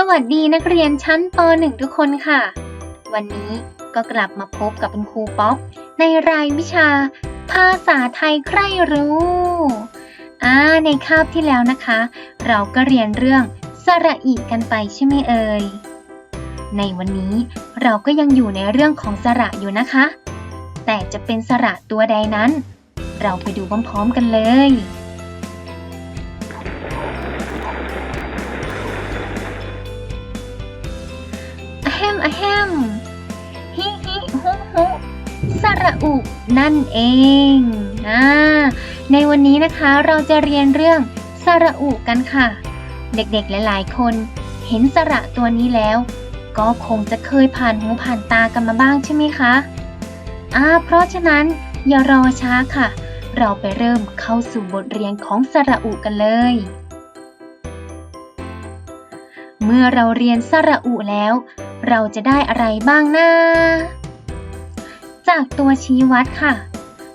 สวัสดีนักเรียนชั้นป .1 ทุกคนค่ะ วันนี้ก็กลับมาพบกับคุณครูป๊อปในรายวิชา ภาษาไทยใครรู้อ่าในคาบที่แล้วนะคะ เราก็เรียนเรื่องสระอีกันไปใช่ไหมเอ่ยในวันนี้เราก็ยังอยู่ในเรื่องของสระอยู่นะคะ แต่จะเป็นสระตัวใดนั้น เราไปดูพร้อมๆกันเลย อะแฮมฮมฮิฮิฮุฮุสระอุ นั่นเองนะในวันนี้นะคะเราจะเรียนเรื่องสระอุกันค่ะ เด็กๆหลายๆ คนเห็นสระตัวนี้แล้ว ก็คงจะเคยผ่านหูผ่านตากันมาบ้างใช่ไหมคะอ่าเพราะฉะนั้นอย่ารอช้าค่ะ เราไปเริ่มเข้าสู่บทเรียนของสระอุกันเลย เมื่อเราเรียนสระอุแล้ว เราจะได้อะไรบ้างนะ จากตัวชี้วัดค่ะ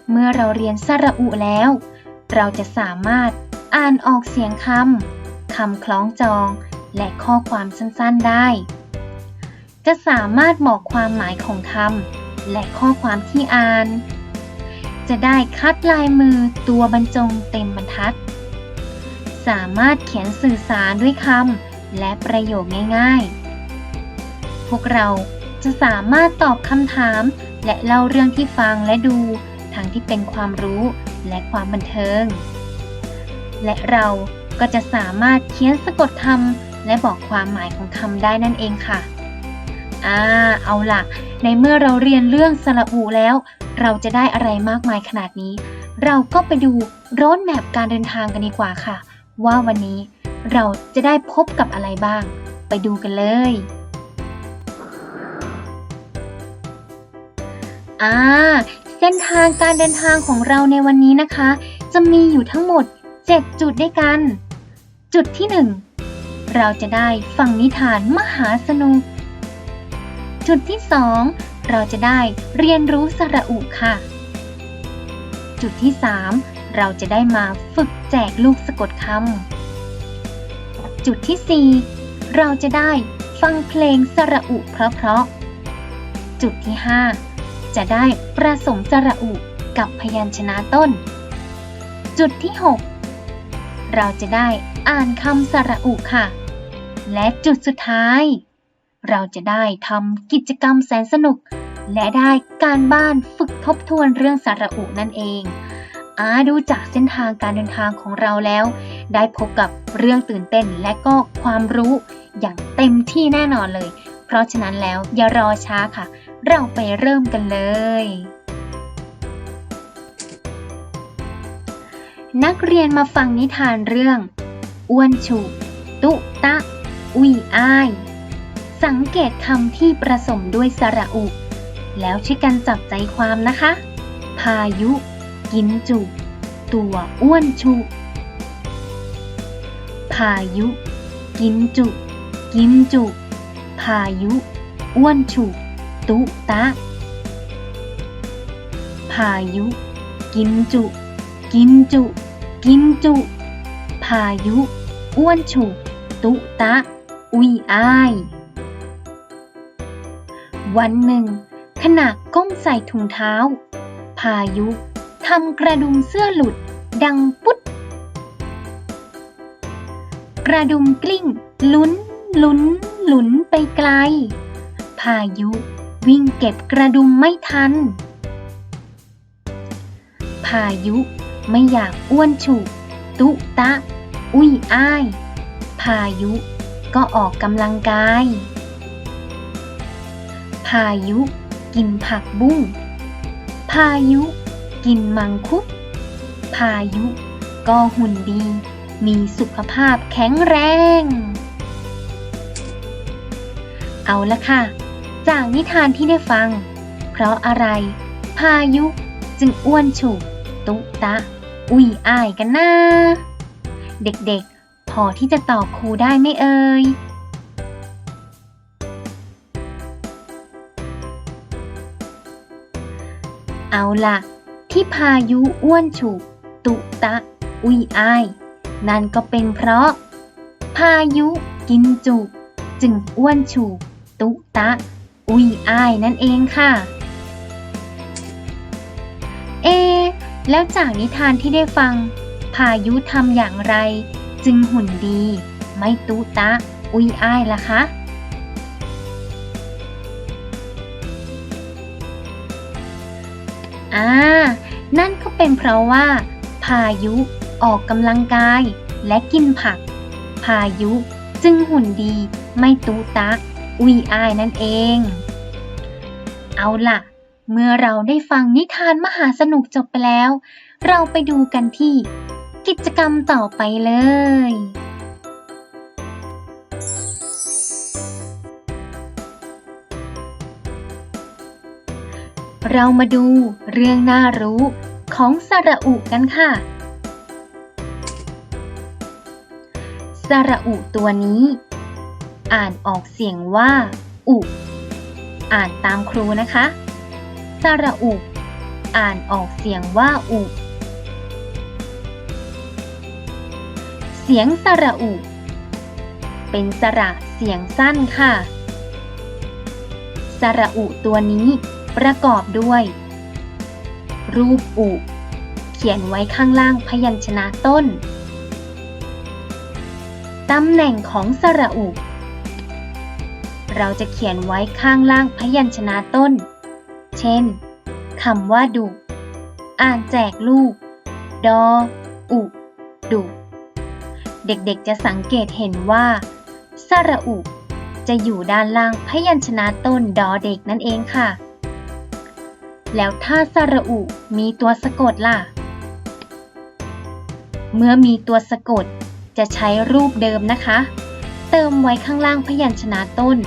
เมื่อเราเรียนสระอุแล้ว เราจะสามารถอ่านออกเสียงคำ คำคล้องจอง และข้อความสั้นๆได้ จะสามารถบอกความหมายของคำ และข้อความที่อ่าน จะได้คัดลายมือตัวบรรจงเต็มบรรทัด สามารถเขียนสื่อสารด้วยคำและประโยคง่ายๆ พวกเราจะสามารถตอบคำถาม และเล่าเรื่องที่ฟังและดู ทั้งที่เป็นความรู้และความบันเทิง และเราก็จะสามารถเขียนสะกดคำและบอกความหมายของคำได้นั่นเองค่ะ อ่า เอาล่ะ ในเมื่อเราเรียนเรื่องสระอูแล้ว เราจะได้อะไรมากมายขนาดนี้ เราก็ไปดูรถแมพการเดินทางกันดีกว่าค่ะ ว่าวันนี้เราจะได้พบกับอะไรบ้าง ไปดูกันเลย อ่า เส้นทางการเดินทางของเราในวันนี้นะคะ จะมีอยู่ทั้งหมด 7 จุดด้วยกัน จุดที่ 1 เราจะได้ฟังนิทานมหาสนุก จุดที่ 2 เราจะได้เรียนรู้สระอุค่ะ จุดที่ 3 เราจะได้มาฝึกแจกลูกสะกดคำจุดที่ 4 เราจะได้ฟังเพลงสระอุเพราะๆจุดที่ 5 จะได้ประสมสระอุกับพยัญชนะต้น จุดที่ 6 เราจะได้อ่านคำสระอุค่ะ และจุดสุดท้าย เราจะได้ทำกิจกรรมแสนสนุก และได้การบ้านฝึกทบทวนเรื่องสระอุนั่นเองอาดูจากเส้นทางการเดินทางของเราแล้ว ได้พบกับเรื่องตื่นเต้นและก็ความรู้อย่างเต็มที่แน่นอนเลย เพราะฉะนั้นแล้วอย่ารอช้าค่ะ เราไปเริ่มกันเลย นักเรียนมาฟังนิทานเรื่อง อ้วนฉุกตุตะ อุยอ้าย สังเกตคำที่ผสมด้วยสระอุ แล้วช่วยกันจับใจความนะคะ พายุ กินจุ ตัวอ้วนฉุกพายุ กินจุ กินจุ พายุ อ้วนฉุก ตุตะ พายุ กินจุ กินจุ กินจุ พายุ อ้วนฉุกตุตะ อุยอ้าย วันหนึ่ง ขณะก้มใส่ถุงเท้า พายุทำกระดุมเสื้อหลุด ดังปุ๊ด กระดุมกลิ้ง ลุ้น ลุ้น หลุนไปไกล พายุ วิ่งเก็บกระดุมไม่ทัน พายุไม่อยากอ้วนฉุกตุตะ อุ้ยอ้าย พายุก็ออกกำลังกาย พายุกินผักบุ้ง พายุกินมังคุดพายุก็หุ่นดี มีสุขภาพแข็งแรง เอาละค่ะ จากนิทานที่ได้ฟัง เพราะอะไร พายุจึงอ้วนฉุกตุตะ อุยอ้ายกันนะเด็กๆ พอที่จะตอบครูได้ไหมเอ่ยเอาล่ะที่พายุอ้วนฉุกตุตะ อุยอ้าย นั่นก็เป็นเพราะ พายุกินจุกจึงอ้วนฉูกตุตะ อุยอ้ายนั่นเองค่ะ เอ แล้วจากนิทานที่ได้ฟัง พายุทำอย่างไร จึงหุ่นดี ไม่ตุตะ อุยอ้ายล่ะคะอ่า นั่นก็เป็นเพราะว่า พายุออกกำลังกายและกินผัก พายุจึงหุ่นดีไม่ตูตะ อุยอายนั่นเอง เอาล่ะ เมื่อเราได้ฟังนิทานมหาสนุกจบไปแล้ว เราไปดูกันที่ กิจกรรมต่อไปเลย เรามาดูเรื่องน่ารู้ของสระอุกันค่ะสระอุตัวนี้ อ่านออกเสียงว่า อุ อ่านตามครูนะคะสระอุ อ่านออกเสียงว่าอุ เสียงสระอุ เป็นสระเสียงสั้นค่ะ สระอุตัวนี้ประกอบด้วย รูปอุ เขียนไว้ข้างล่างพยัญชนะต้น ตำแหน่งของสระอุ เราจะเขียนไว้ข้างล่างพยัญชนะต้น เช่นคำว่าดุ อ่านแจกลูก ดอ อุ ดุ เด็กๆจะสังเกตเห็นว่าสระอุ จะอยู่ด้านล่างพยัญชนะต้นดอเด็กนั่นเองค่ะ แล้วถ้าสระอุมีตัวสะกดล่ะ เมื่อมีตัวสะกดจะใช้รูปเดิมนะคะ เติมไว้ข้างล่างพยัญชนะต้น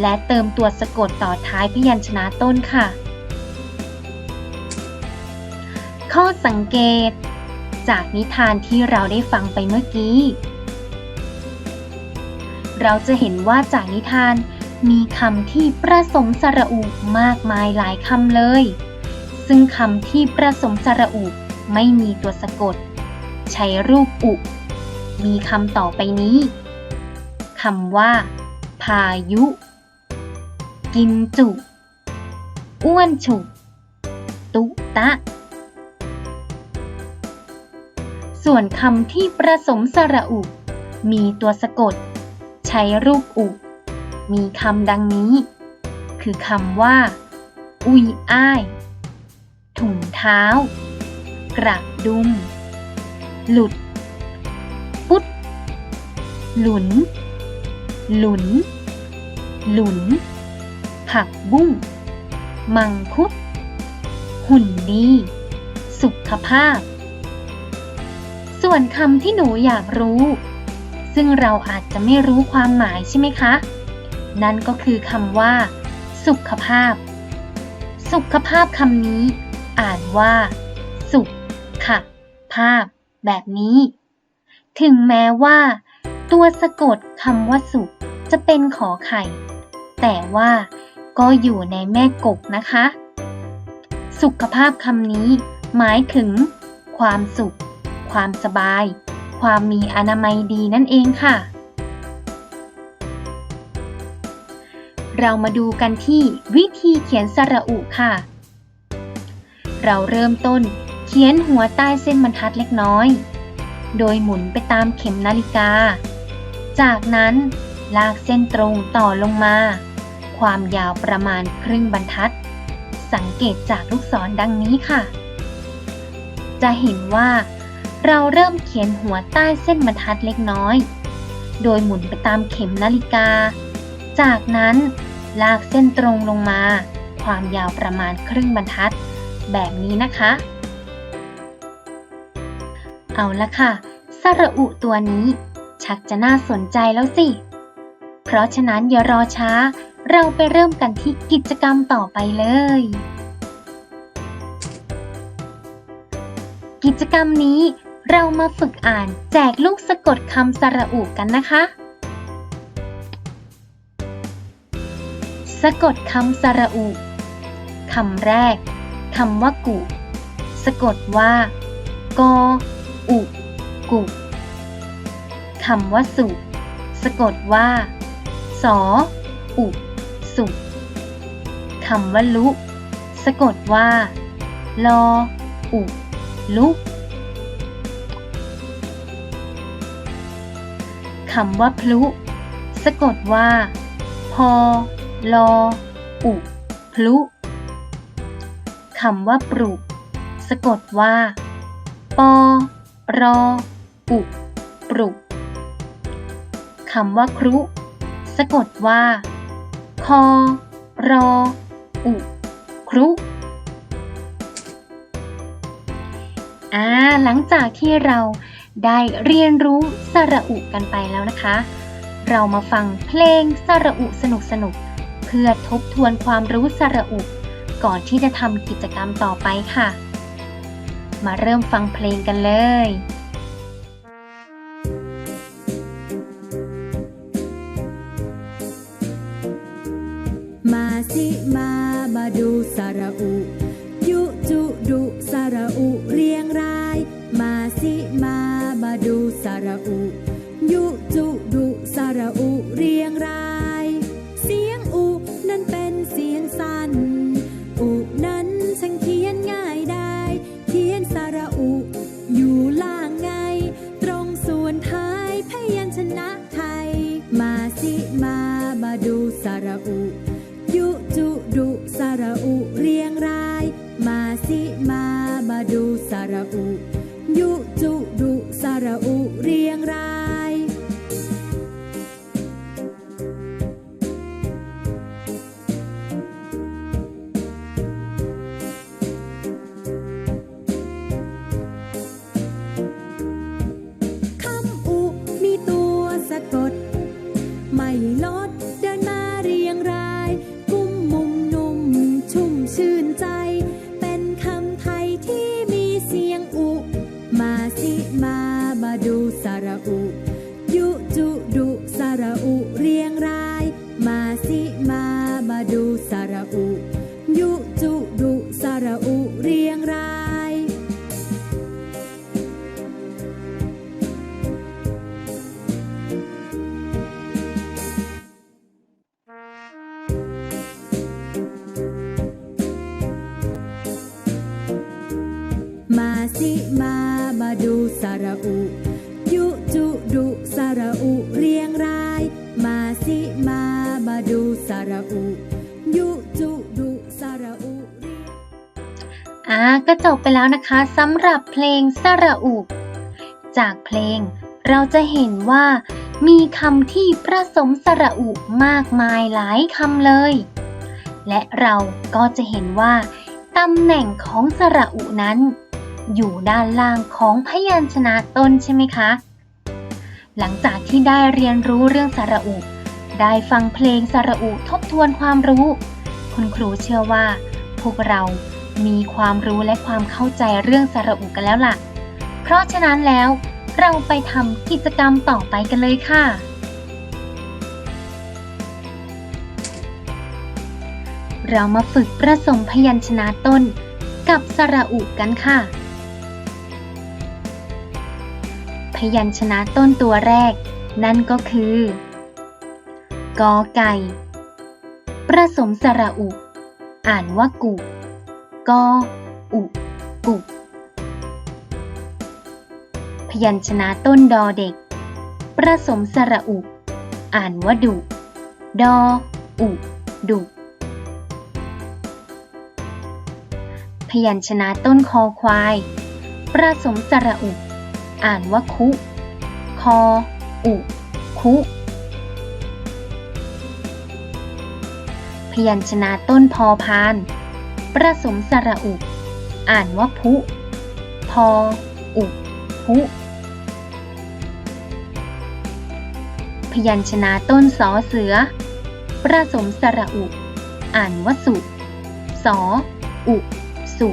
และเติมตัวสะกดต่อท้ายพยัญชนะต้นค่ะ ข้อสังเกต จากนิทานที่เราได้ฟังไปเมื่อกี้ เราจะเห็นว่าจากนิทานมีคำที่ประสมสระอุมากมายหลายคำเลย ซึ่งคำที่ประสมสระอุไม่มีตัวสะกด ใช้รูปอุ มีคำต่อไปนี้คำว่า พายุ กินจุ อ้วนฉุกตุตะ ส่วนคำที่ประสมสระอุ มีตัวสะกด ใช้รูปอุ มีคำดังนี้ คือคำว่า อุยอ้าย ถุงเท้า กระดุม หลุด ปุ๊ด หลุน หลุน หลุน ผักบุ้ง มังคุด หุ่นดี สุขภาพ ส่วนคำที่หนูอยากรู้ ซึ่งเราอาจจะไม่รู้ความหมายใช่ไหมคะ นั่นก็คือคำว่า สุขภาพ สุขภาพคำนี้ อ่านว่า สุขค่ะภาพ แบบนี้ ถึงแม้ว่า ตัวสะกดคำว่าสุขจะเป็นขอไข่ แต่ว่า ก็อยู่ในแม่กกนะคะ สุขภาพคำนี้ หมายถึง ความสุข ความสบาย ความมีอนามัยดีนั่นเองค่ะ เรามาดูกันที่วิธีเขียนสระอุค่ะ เราเริ่มต้นเขียนหัวใต้เส้นบรรทัดเล็กน้อย โดยหมุนไปตามเข็มนาฬิกา จากนั้นลากเส้นตรงต่อลงมา ความยาวประมาณครึ่งบรรทัด สังเกตจากลูกศรดังนี้ค่ะ จะเห็นว่า เราเริ่มเขียนหัวใต้เส้นบรรทัดเล็กน้อย โดยหมุนไปตามเข็มนาฬิกา จากนั้นลากเส้นตรงลงมา ความยาวประมาณครึ่งบรรทัด แบบนี้นะคะ เอาละค่ะสระอุตัวนี้ ชักจะน่าสนใจแล้วสิ เพราะฉะนั้นอย่ารอช้า เราไปเริ่มกันที่กิจกรรมต่อไปเลย กิจกรรมนี้เรามาฝึกอ่านแจกลูกสะกดคำสระอุกันนะคะ สะกดคำสระอุคำแรกคำว่ากุ สะกดว่ากออุกุคำว่าสุ สะกดว่าสสออุ สุคำว่าลุสะกดว่า ลอ อุ ลุคำว่าพลุ สะกดว่า พอ ลอ อุ พลุคำว่าปลุก สะกดว่า ปอ รอ อุปลุกคำว่าครุ สะกดว่า คอ รอ อุ ครุ อ่า หลังจากที่เราได้เรียนรู้สระอุกันไปแล้วนะคะ เรามาฟังเพลงสระอุสนุกๆเพื่อทบทวนความรู้สระอุก่อนที่จะทำกิจกรรมต่อไปค่ะ มาเริ่มฟังเพลงกันเลย ดูสระอุ ยุจุดุสระอุเรียงราย มาสิมามาดูสระอุ แล้วนะคะสำหรับเพลงสระอุ จากเพลงเราจะเห็นว่า มีคำที่ผสมสระอุมากมายหลายคำเลย และเราก็จะเห็นว่าตำแหน่งของสระอุนั้น อยู่ด้านล่างของพยัญชนะต้นใช่ไหมคะ หลังจากที่ได้เรียนรู้เรื่องสระอุ ได้ฟังเพลงสระอุทบทวนความรู้ คุณครูเชื่อว่า พวกเรา มีความรู้และความเข้าใจเรื่องสระอุกันแล้วล่ะ เพราะฉะนั้นแล้วเราไปทำกิจกรรมต่อไปกันเลยค่ะ เรามาฝึกผสมพยัญชนะต้นกับสระอุกันค่ะ พยัญชนะต้นตัวแรก นั่นก็คือกอไก่ผสมสระอุ อ่านว่ากุ กออุกุพยัญชนะต้นดอเด็กผสมสระอุ อ่านว่าดุ ดอ อุ ดุ พยัญชนะต้นคอควายผสมสระอุ อ่านว่าคุ คอ อุ คุ พยัญชนะต้นพอพาน ผสมสระอุ อ่านว่าพุ พอ อุ พุ พยัญชนะต้นสอเสือผสมสระอุ อ่านว่าสุ สอ อุ สุ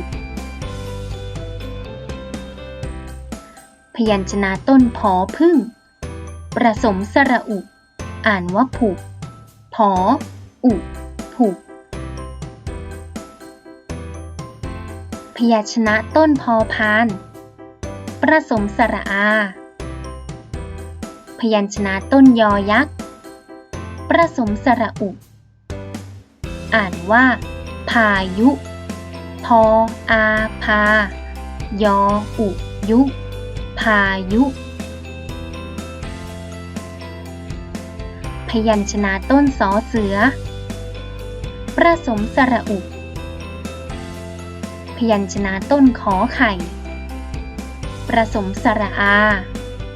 พยัญชนะต้นพอพึ่งผสมสระอุ อ่านว่าผุพอ อุผุพ ยัญชนะต้นพอพานผสมสระอา พยัญชนะต้นยอยักษ์ผประสมสระอุ อ่านว่า พายุ พออาพา ยออุยุ พายุ พยัญชนะต้นสอเสือ ประสมสระอุ ยัญชนะต้นขอไข่ ประสมสระอา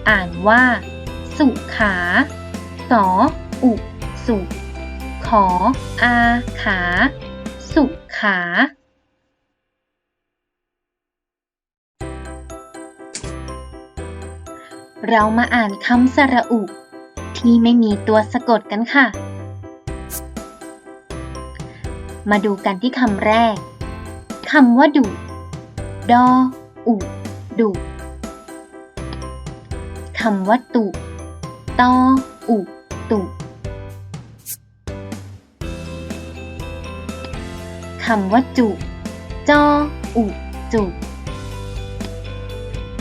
อ่านว่า สุขา สอ อุ สุ ขอ อา ขา สุขา เรามาอ่านคำสระอุ ที่ไม่มีตัวสะกดกันค่ะ มาดูกันที่คำแรก คำว่าดุดอ อุ ดุคำว่าตุตอ อุ ตุคำว่าจุ จอ อุ จุ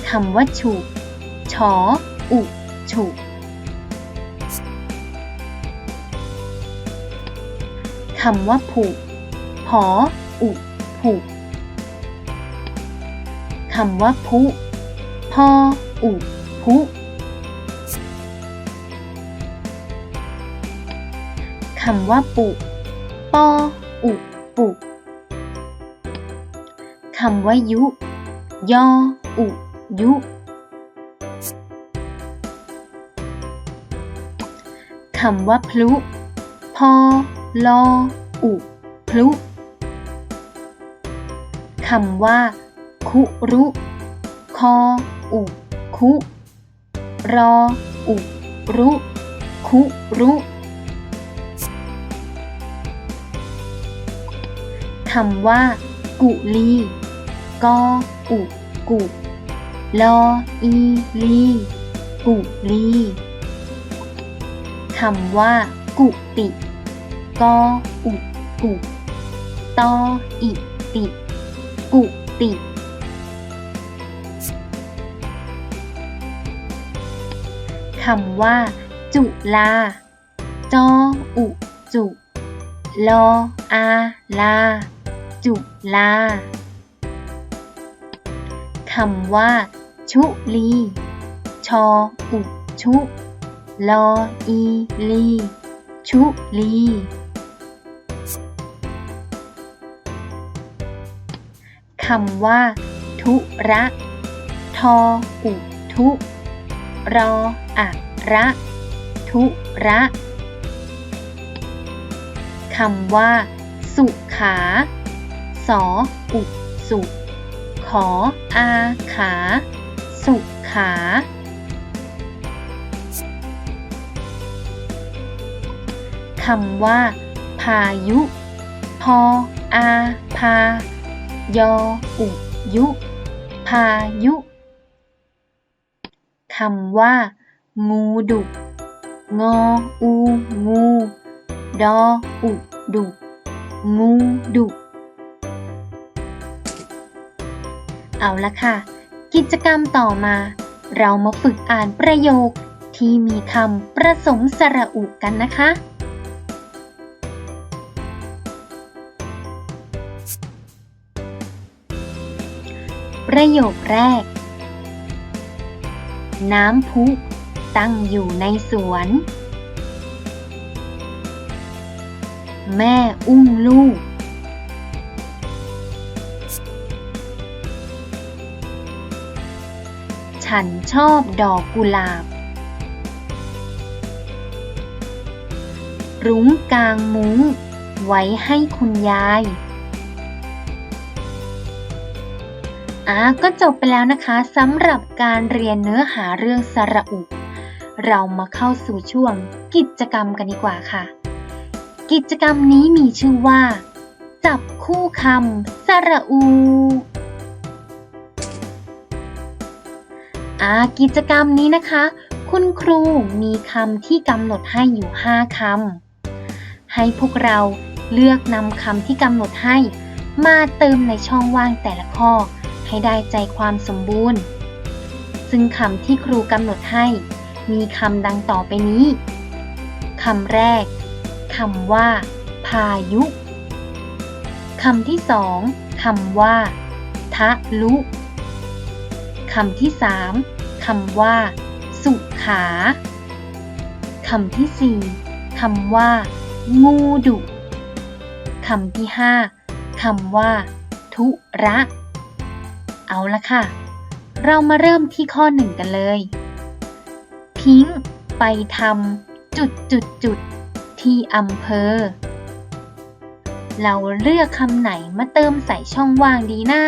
คำว่าฉุชอ อุ ฉุคำว่าผูก ผอ อุ ผูก คำว่าพุพออุพุคำว่าปุปออุปุคำว่ายุ ยออุยุคำว่าพลุ พอลออุพลุ คำว่า คุรุ คอ อุคุ รอ อุรุ คุรุคำว่า กุลี กอ อุ กุ ลอ อี ลี กุลีคำว่า กุติ กอ อุ กุ ตอ อิ ติ กุติ คำว่า จุลาจออุจุลออาลา จุลาคำว่า ชุลี ชออุชุลออีลี ชุลีคำว่า ทุระ ทออุทุ รออะระ ทุระ คำว่า สุขา สออุสุ ขออาขา สุขา คำว่า พายุ พออาพายออุยุ พายุ คำว่า งูดุงออูงู ดออุดุงูดุ เอาละค่ะ กิจกรรมต่อมา เรามาฝึกอ่านประโยคที่มีคำประสมสระอุกันนะคะ ประโยคแรก น้ำพุตั้งอยู่ในสวน แม่อุ้มลูก ฉันชอบดอกกุหลาบ รุ้งกลางมุ้งไว้ให้คุณยาย อ่าก็จบไปแล้วนะคะสำหรับการเรียนเนื้อหาเรื่องสระอุ เรามาเข้าสู่ช่วงกิจกรรมกันดีกว่าค่ะ กิจกรรมนี้มีชื่อว่า จับคู่คำสระอูอากิจกรรมนี้นะคะ คุณครูมีคำที่กำหนดให้อยู่ 5คำให้พวกเราเลือกนำคำที่กำหนดให้ มาเติมในช่องว่างแต่ละข้อ ให้ได้ใจความสมบูรณ์ ซึ่งคำที่ครูกำหนดให้ มีคำดังต่อไปนี้คำแรกคำว่า พายุคำที่สองคำว่า ทะลุคำที่สามคำว่า สุขาคำที่สี่คำว่า งูดุคำที่ห้าคำว่า ทุระ เอาละค่ะ เรามาเริ่มที่ข้อหนึ่งกันเลย พิงไปทำจุดจุดจุดที่อำเภอ เราเลือกคำไหนมาเติมใส่ช่องว่างดีนะ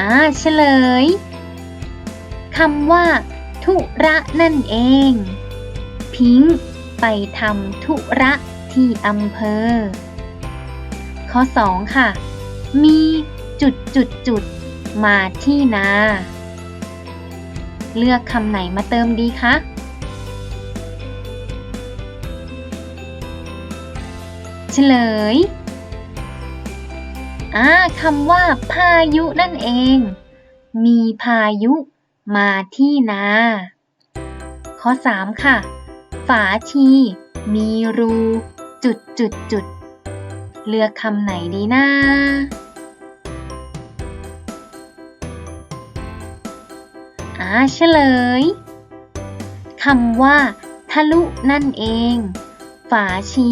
อ่าเฉลยคำว่า ธุระนั่นเอง พิงไปทำธุระ ที่อำเภอ ข้อ 2 ค่ะ มีจุดจุดจุดมาที่นา เลือกคำไหนมาเติมดีคะเฉลยอ่าคำว่าพายุนั่นเอง มีพายุมาที่นา ข้อ 3 ค่ะ ฝาชี มีรู จุดจุดจุดเลือกคำไหนดีนะอาเฉลยคำว่า ทะลุนั่นเอง ฝาชี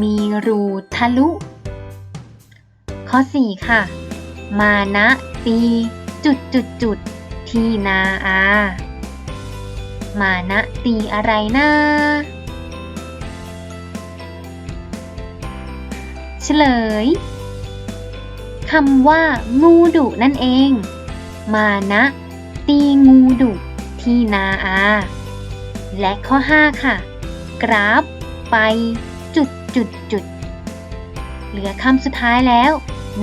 มีรูทะลุ ข้อ 4 ค่ะ มานะตีจุดจุดจุดที่นาอา มานะตีอะไรนะเฉลยคำว่า งูดุนั่นเอง มานะ ตีงูดุที่นาอา และข้อ 5 ค่ะ กราฟ ไป จุดจุดจุดเหลือคำสุดท้ายแล้ว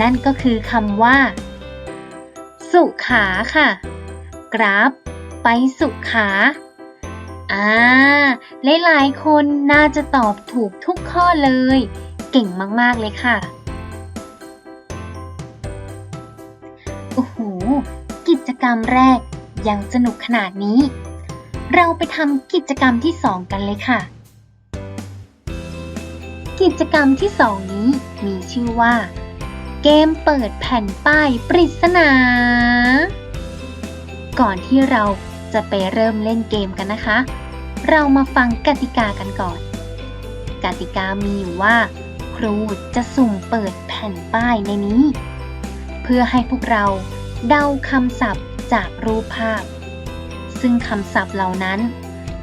นั่นก็คือคำว่า สุขาค่ะ กราฟ ไปสุขาอ่าหลายๆคนน่าจะตอบถูกทุกข้อเลย เก่งมาก ๆ เลยค่ะ โอ้โห กิจกรรมแรกยังสนุกขนาดนี้ เราไปทำกิจกรรมที่สองกันเลยค่ะ กิจกรรมที่สองนี้มีชื่อว่า เกมเปิดแผ่นป้ายปริศนา ก่อนที่เราจะไปเริ่มเล่นเกมกันนะคะ เรามาฟังกติกากันก่อน กติกามีอยู่ว่า ครูจะสุ่มเปิดแผ่นป้ายในนี้ เพื่อให้พวกเราเดาคำศัพท์จากรูปภาพ ซึ่งคำศัพท์เหล่านั้น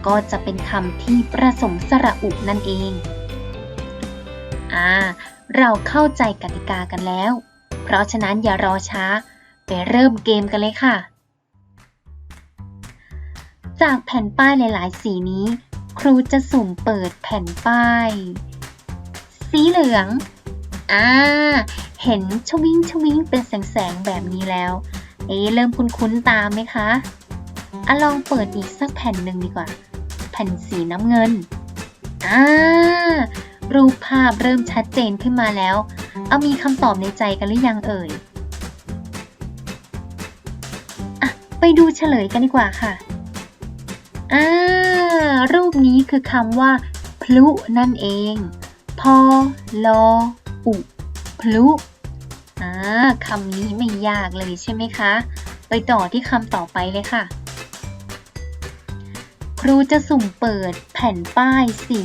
ก็จะเป็นคำที่ประสมสระอุนั่นเอง อ่า เราเข้าใจกติกากันแล้ว เพราะฉะนั้นอย่ารอช้า ไปเริ่มเกมกันเลยค่ะ จากแผ่นป้ายหลาย ๆ สีนี้ ครูจะสุ่มเปิดแผ่นป้าย สีเหลือง อ่า เห็นชวิงชวิงเป็นแสงๆแบบนี้แล้ว เอ๊ะเริ่มคุ้นๆตามไหมคะอะลองเปิดอีกสักแผ่นหนึ่งดีกว่า แผ่นสีน้ำเงิน อ่า รูปภาพเริ่มชัดเจนขึ้นมาแล้ว เอามีคำตอบในใจกันหรือยังเอ่ยอะไปดูเฉลยกันดีกว่าค่ะอ่ารูปนี้คือคำว่า พลุนั่นเอง พอลออุพลุอ่าคำนี้ไม่ยากเลยใช่ไหมคะ ไปต่อที่คำต่อไปเลยค่ะ ครูจะสุ่มเปิดแผ่นป้ายสี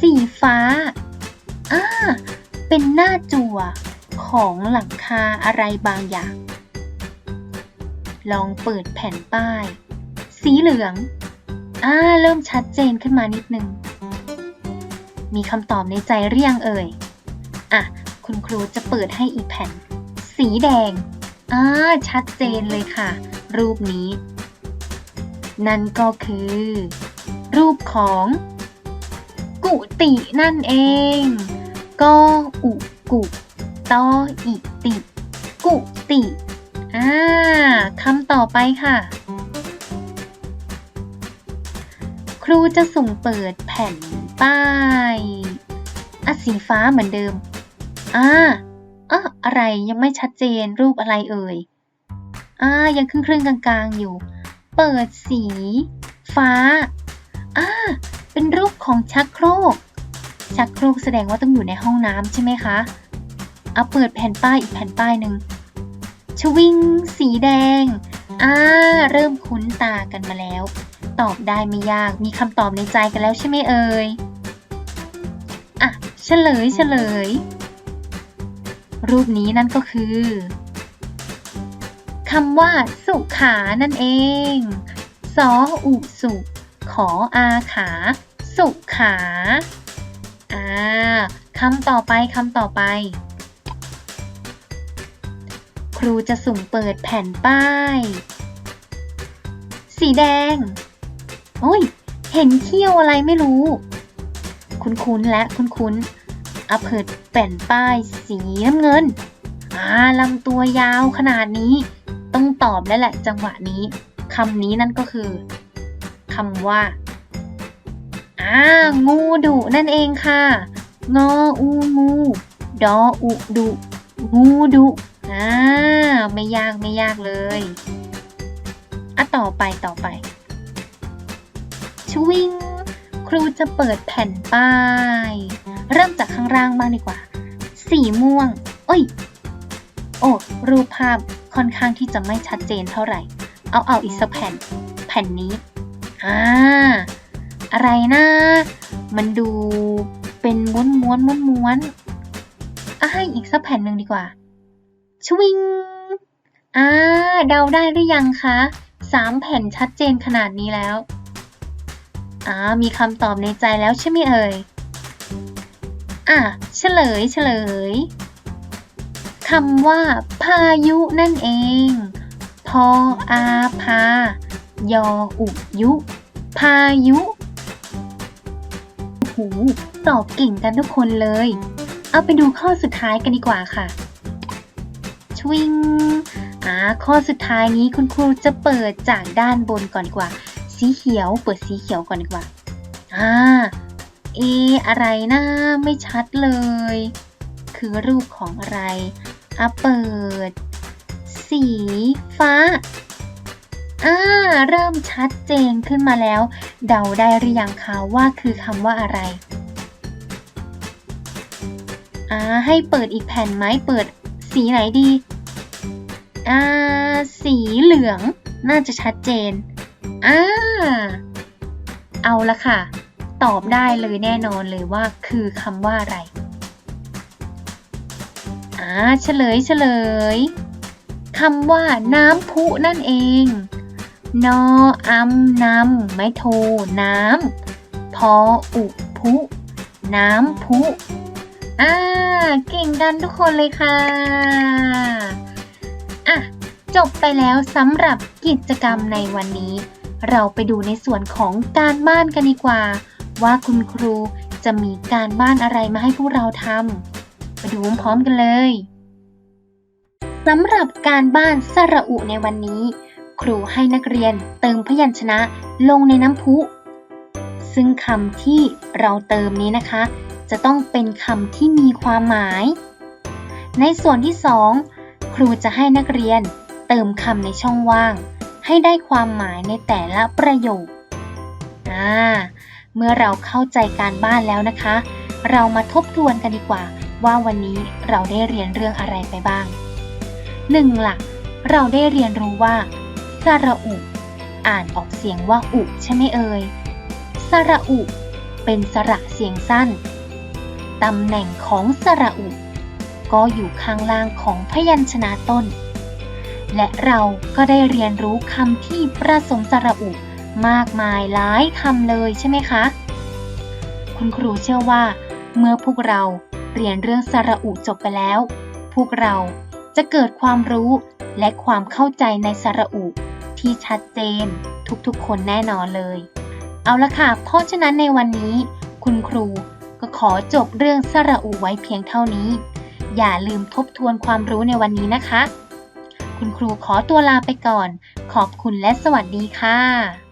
สีฟ้าอ่าเป็นหน้าจั่วของหลังคาอะไรบางอย่าง ลองเปิดแผ่นป้าย สีเหลือง อ่า เริ่มชัดเจนขึ้นมานิดนึง มีคำตอบในใจหรือยังเอ่ย อะ คุณครูจะเปิดให้อีกแผ่น สีแดง อ่า ชัดเจนเลยค่ะ รูปนี้ นั่นก็คือ รูปของ กุฏินั่นเองกออุกุตออิติ กุติ อ่าคำต่อไปค่ะ ครูจะสุ่มเปิดแผ่นป้ายอะสีฟ้าเหมือนเดิมอ่าอะอะไรยังไม่ชัดเจนรูปอะไรเอ่ยอ่ายังครึ่งครึ่งๆกลางๆอยู่ เปิดสี ฟ้าอ่าเป็นรูปของชักโครก ชักโครกแสดงว่าต้องอยู่ในห้องน้ำใช่ไหมคะเอาเปิดแผ่นป้ายอีกแผ่นป้ายหนึ่งชวิงสีแดง อ่า เริ่มคุ้นตากันมาแล้ว ตอบได้ไม่ยาก มีคำตอบในใจกันแล้วใช่ไหมเอ่ย อะเฉลยเฉลย รูปนี้นั่นก็คือคำว่า สุขานั่นเอง สออุสุ ขออาขา สุขา อ่าคำต่อไปคำต่อไป ครูจะสุ่มเปิดแผ่นป้าย สีแดง โอ้ย เห็นเขี้ยวอะไรไม่รู้ คุ้นๆและคุ้นๆอเปิดแผ่นป้ายสีน้ำเงิน อ่าลำตัวยาวขนาดนี้ ต้องตอบแล้วแหละจังหวะนี้คำนี้นั่นก็คือคำว่าอ่างูดุนั่นเองค่ะ งออูงูดออุดุงูดุอ่าไม่ยากไม่ยากเลยอะต่อไปต่อไป วิงครูจะเปิดแผ่นป้าย เริ่มจากข้างล่างบ้างดีกว่า สีม่วง เอ้ย โอ้รูปภาพค่อนข้างที่จะไม่ชัดเจนเท่าไหร่ เอาเอาอีกสักแผ่น แผ่นนี้ อ่า อะไรนะ มันดูเป็นม้วนม้วนม้วนม้วนอะให้อีกสักแผ่นหนึ่งดีกว่า ชวิง อ่า เดาได้หรือยังคะสามแผ่นชัดเจนขนาดนี้แล้ว อ่ามีคำตอบในใจแล้วใช่ไหมเอ่ย อะเฉลยเฉลยคำว่า พายุนั่นเอง พออาพายออุยุ พายุโอ้โหตอบเก่งกันทุกคนเลย เอาไปดูข้อสุดท้ายกันดีกว่าค่ะ ชวิงอ่าข้อสุดท้ายนี้คุณครูจะเปิดจากด้านบนก่อนกว่า สีเขียว เปิดสีเขียวก่อนดีกว่า อ่า เอ อะไรนะไม่ชัดเลย คือรูปของอะไรอะเปิด สีฟ้า อ่า เริ่มชัดเจนขึ้นมาแล้ว เดาได้หรือยังคะว่าคือคำว่าอะไรอ่าให้เปิดอีกแผ่นไหมเปิดสีไหนดีอ่าสีเหลืองน่าจะชัดเจน อ่า เอาละค่ะ ตอบได้เลยแน่นอนเลยว่าคือคำว่าอะไร อ่าเฉลยเฉลยคำว่าน้ำพุนั่นเอง นออำนำไม้โท น้ำ พออุพุ น้ำพุอ่าเก่งกันทุกคนเลยค่ะ อะ จบไปแล้วสำหรับกิจกรรมในวันนี้ เราไปดูในส่วนของการบ้านกันดีกว่า ว่าคุณครูจะมีการบ้านอะไรมาให้พวกเราทำไปดูพร้อมกันเลยสำหรับการบ้านสระอุในวันนี้ ครูให้นักเรียนเติมพยัญชนะลงในน้ำพุ ซึ่งคำที่เราเติมนี้นะคะ จะต้องเป็นคำที่มีความหมาย ในส่วนที่ 2 ครูจะให้นักเรียนเติมคำในช่องว่าง ให้ได้ความหมายในแต่ละประโยคอ่าเมื่อเราเข้าใจการบ้านแล้วนะคะ เรามาทบทวนกันดีกว่า ว่าวันนี้เราได้เรียนเรื่องอะไรไปบ้าง 1. หลักเราได้เรียนรู้ว่าสระอุ อ่านออกเสียงว่าอุใช่ไหมเอ่ยสระอุ เป็นสระเสียงสั้นตำแหน่งของสระอุ ก็อยู่ข้างล่างของพยัญชนะต้น และเราก็ได้เรียนรู้คำที่ประสมสระอุมากมายหลายคำเลยใช่ไหมคะ คุณครูเชื่อว่า เมื่อพวกเราเรียนเรื่องสระอุจบไปแล้ว พวกเราจะเกิดความรู้และความเข้าใจในสระอุที่ชัดเจนทุกๆคนแน่นอนเลย เอาละค่ะ เพราะฉะนั้นในวันนี้ คุณครูก็ขอจบเรื่องสระอุไว้เพียงเท่านี้ อย่าลืมทบทวนความรู้ในวันนี้นะคะ คุณครูขอตัวลาไปก่อน ขอบคุณและสวัสดีค่ะ